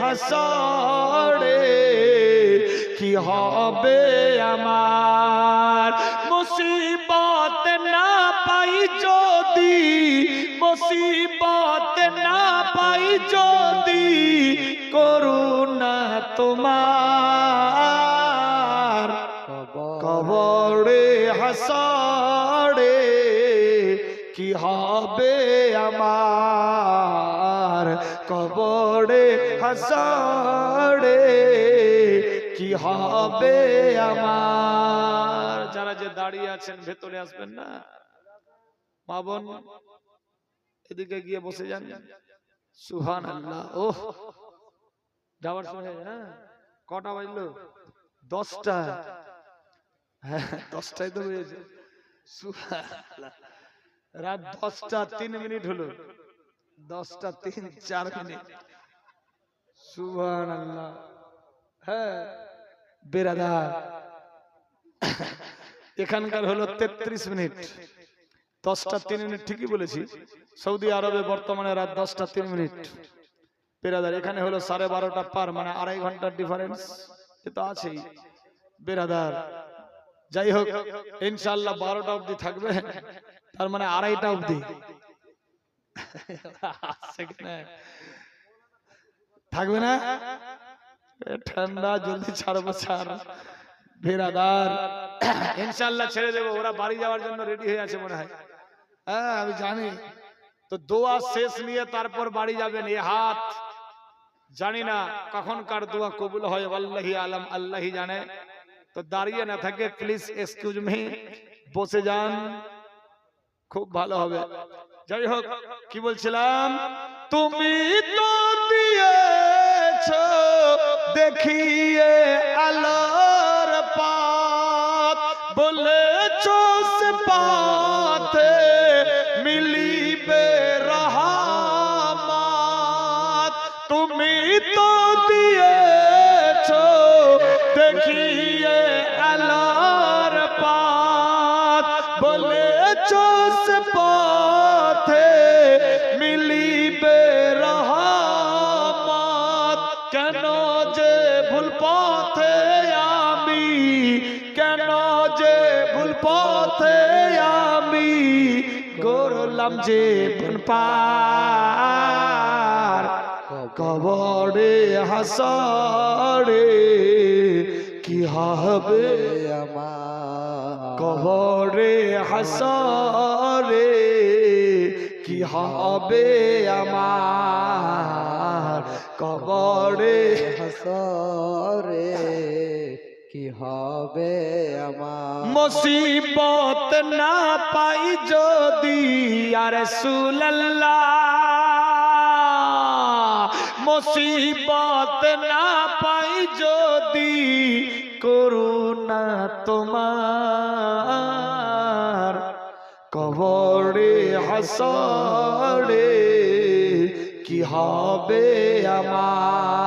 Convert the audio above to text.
হাসরে, কি হবে আমার? মুসিবত না পাই যদি, মুসিবত না পাই যদি, করুণা তোমার। কবরে হাসরে, কি হবে আমার? কবরে হাসরে কি হবে আমার? যারা যে দাঁড়িয়ে আছেন, ভেতরে আসবেন না। মা বোন, এদিকে গিয়ে বসে যান। সুহান আল্লাহ ও যাওয়ার সময় হ্যাঁ কটা বাজলো? দশটা। হ্যাঁ দশটায় তো সুবহানাল্লাহ। রাত দশটা, তিন মিনিট হলো। দশটা তিন চার মিনিট। সুহান আল্লাহ হ্যাঁ। বেরাদার। এখানকার হলো তেত্রিশ মিনিট। দশটা তিন মিনিট ঠিকই বলেছি। সৌদি আরবে বর্তমানে রাত দশটা তিন মিনিট। বেরাদার এখানে হলো সাড়ে বারোটা পার মানে আড়াই ঘণ্টার ডিফারেন্স এ তো আছেই। বেরাদার। যাই হোক ইনশাল্লাহ বারোটা অবধি থাকবে। তার মানে আড়াইটা অবধি? থাকবে না? ঠান্ডা জলদি ছাড়বো ছাড়। বেরাদার ইনশাল্লাহ ছেড়ে দেবো ওরা বাড়ি যাওয়ার জন্য রেডি হয়ে আছে মনে হয়। হ্যাঁ আমি জানি। তো দোয়া শেষ নিয়ে তারপর বাড়ি যাবেন এ হাত। জানি না কখন কার দোয়া কবুল হয় আল্লাহি আলম আল্লাহি জানে। তো দাঁড়িয়ে না থাকে প্লিজ এক্সকিউজ মি বসে যান। খুব ভালো হবে। যাই হোক কি বলছিলাম? তুমি তো দিয়েছ দেখিয়ে আলোর পাত বলেছ সে পাতে পথে আমি গড়লাম যে পার। কবরে, হাসরে কি হবে কবরে, হাসরে কি হবে আমার? কবরে, হাসরে কি হবে আমার? মুসিবত না পাই যদি আর মুসিবত না পাই যদি করুণা তোমার। কবরে, হাসরে কি হবে আমার?